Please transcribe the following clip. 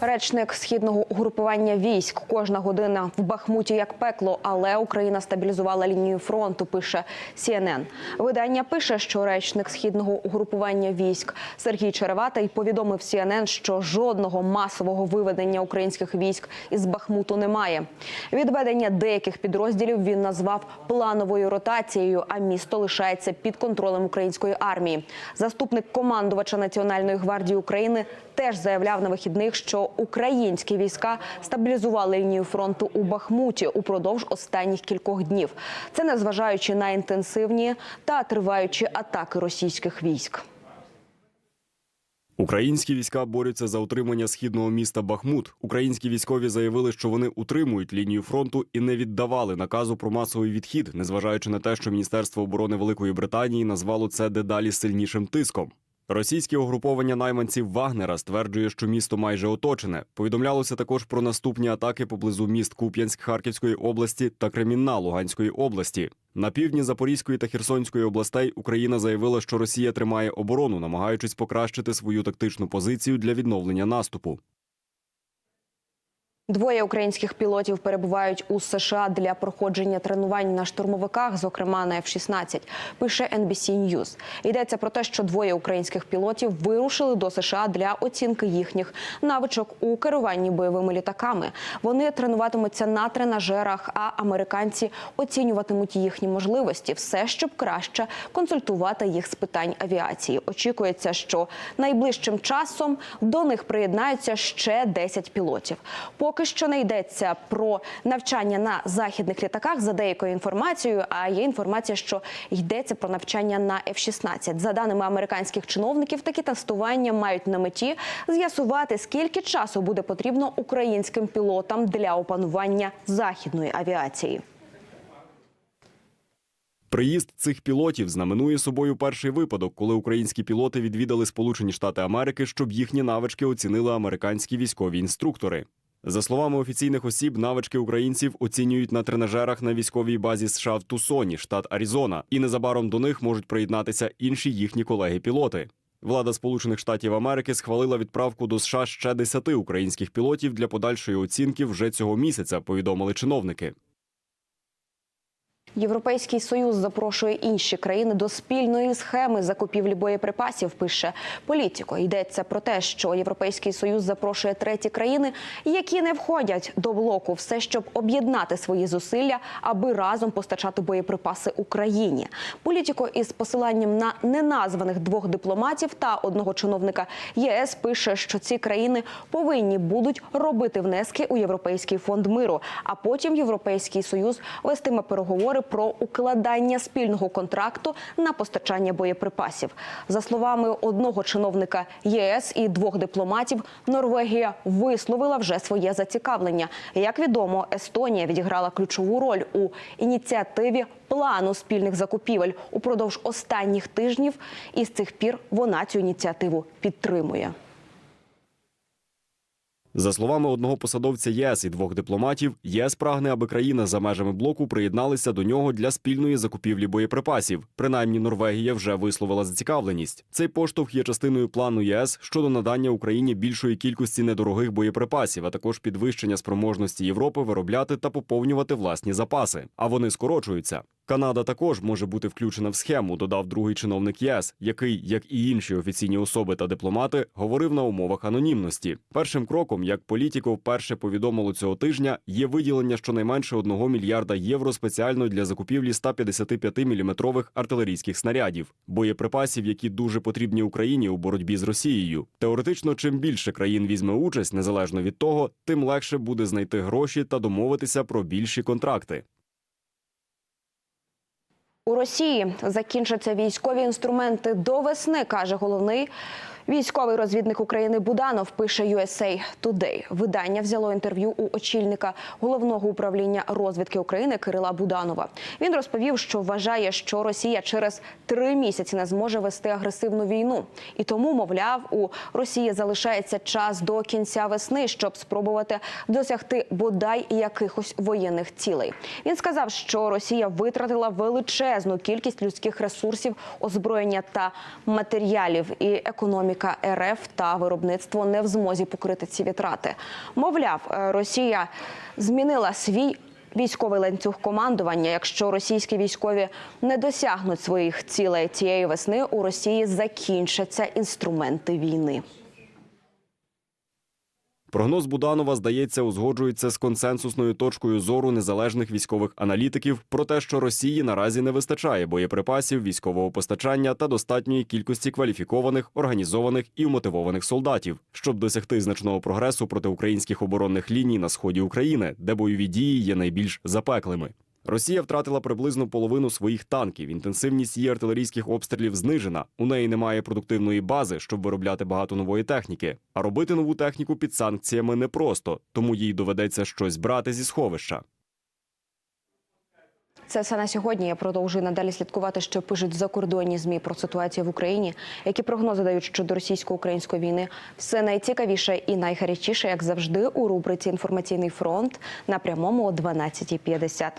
Речник східного угрупування військ. Кожна година в Бахмуті як пекло, але Україна стабілізувала лінію фронту. Пише CNN. Видання пише, що речник східного угрупування військ Сергій Череватий повідомив CNN, що жодного масового виведення українських військ із Бахмуту немає. Відведення деяких підрозділів він назвав плановою ротацією, а місто лишається під контролем української армії. Заступник командувача Національної гвардії України теж заявляв на вихідних, що українські війська стабілізували лінію фронту у Бахмуті упродовж останніх кількох днів. Це незважаючи на інтенсивні та триваючі атаки російських військ. Українські війська борються за утримання східного міста Бахмут. Українські військові заявили, що вони утримують лінію фронту і не віддавали наказу про масовий відхід, незважаючи на те, що Міністерство оборони Великої Британії назвало це дедалі сильнішим тиском. Російське угруповання найманців Вагнера стверджує, що місто майже оточене. Повідомлялося також про наступні атаки поблизу міст Куп'янськ Харківської області та Кремінна Луганської області. На півдні Запорізької та Херсонської областей Україна заявила, що Росія тримає оборону, намагаючись покращити свою тактичну позицію для відновлення наступу. Двоє українських пілотів перебувають у США для проходження тренувань на штурмовиках, зокрема на F-16, Пише NBC News. Йдеться про те, що двоє українських пілотів вирушили до США для оцінки їхніх навичок у керуванні бойовими літаками. Вони тренуватимуться на тренажерах, а американці оцінюватимуть їхні можливості, все щоб краще консультувати їх з питань авіації. Очікується, що найближчим часом до них приєднаються ще 10 пілотів. Поки що не йдеться про навчання на західних літаках за деякою інформацією. А є інформація, що йдеться про навчання на F-16. За даними американських чиновників, такі тестування мають на меті з'ясувати, скільки часу буде потрібно українським пілотам для опанування західної авіації. Приїзд цих пілотів знаменує собою перший випадок, коли українські пілоти відвідали Сполучені Штати Америки, щоб їхні навички оцінили американські військові інструктори. За словами офіційних осіб, навички українців оцінюють на тренажерах на військовій базі США в Тусоні, штат Аризона, і незабаром до них можуть приєднатися інші їхні колеги-пілоти. Влада Сполучених Штатів Америки схвалила відправку до США ще 10 українських пілотів для подальшої оцінки вже цього місяця. Повідомили чиновники. Європейський союз запрошує інші країни до спільної схеми закупівлі боєприпасів. Пише політико. Йдеться про те, що європейський союз запрошує треті країни, які не входять до блоку, все щоб об'єднати свої зусилля, аби разом постачати боєприпаси Україні. Політико із посиланням на неназваних двох дипломатів та одного чиновника ЄС пише, що ці країни повинні будуть робити внески у європейський фонд миру. А потім європейський союз вестиме переговори про укладання спільного контракту на постачання боєприпасів. За словами одного чиновника ЄС і двох дипломатів, Норвегія висловила вже своє зацікавлення. Як відомо, Естонія відіграла ключову роль у ініціативі плану спільних закупівель упродовж останніх тижнів, і з цих пір вона цю ініціативу підтримує. За словами одного посадовця ЄС і двох дипломатів, ЄС прагне, аби країни за межами блоку приєдналися до нього для спільної закупівлі боєприпасів. Принаймні, Норвегія вже висловила зацікавленість. Цей поштовх є частиною плану ЄС щодо надання Україні більшої кількості недорогих боєприпасів, а також підвищення спроможності Європи виробляти та поповнювати власні запаси. А вони скорочуються. Канада також може бути включена в схему, додав другий чиновник ЄС, який, як і інші офіційні особи та дипломати, говорив на умовах анонімності. Першим кроком, як політико вперше повідомило цього тижня, є виділення щонайменше 1 мільярда євро спеціально для закупівлі 155-мм артилерійських снарядів, боєприпасів, які дуже потрібні Україні у боротьбі з Росією. Теоретично, чим більше країн візьме участь, незалежно від того, тим легше буде знайти гроші та домовитися про більші контракти. У Росії. Закінчаться військові інструменти до весни, каже головний військовий розвідник України Буданов. Пише USA Today. Видання взяло інтерв'ю у очільника головного управління розвідки України Кирила Буданова. Він розповів, що вважає, що Росія через три місяці не зможе вести агресивну війну, і тому, мовляв, у Росії залишається час до кінця весни, щоб спробувати досягти бодай якихось воєнних цілей. Він сказав, що Росія витратила величезну кількість людських ресурсів, озброєння та матеріалів, і економіка економіка РФ та виробництво не в змозі покрити ці витрати. Мовляв, е, Росія змінила свій. Військовий ланцюг командування. Якщо російські військові не досягнуть своїх цілей цієї весни, у Росії закінчаться інструменти війни. Прогноз Буданова, здається, узгоджується з консенсусною точкою зору незалежних військових аналітиків про те, що Росії наразі не вистачає боєприпасів, військового постачання та достатньої кількості кваліфікованих, організованих і вмотивованих солдатів, щоб досягти значного прогресу проти українських оборонних ліній на сході України, де бойові дії є найбільш запеклими. Росія втратила приблизно половину своїх танків. Інтенсивність її артилерійських обстрілів знижена. У неї немає продуктивної бази, щоб виробляти багато нової техніки. А робити нову техніку під санкціями непросто, тому їй доведеться щось брати зі сховища. Це все на сьогодні. Я продовжую надалі слідкувати, що пишуть закордонні змі про ситуацію в Україні, які прогнози дають щодо російсько-української війни. Все найцікавіше і найгарячіше, як завжди, у рубриці Інформаційний фронт на прямому о 12.50.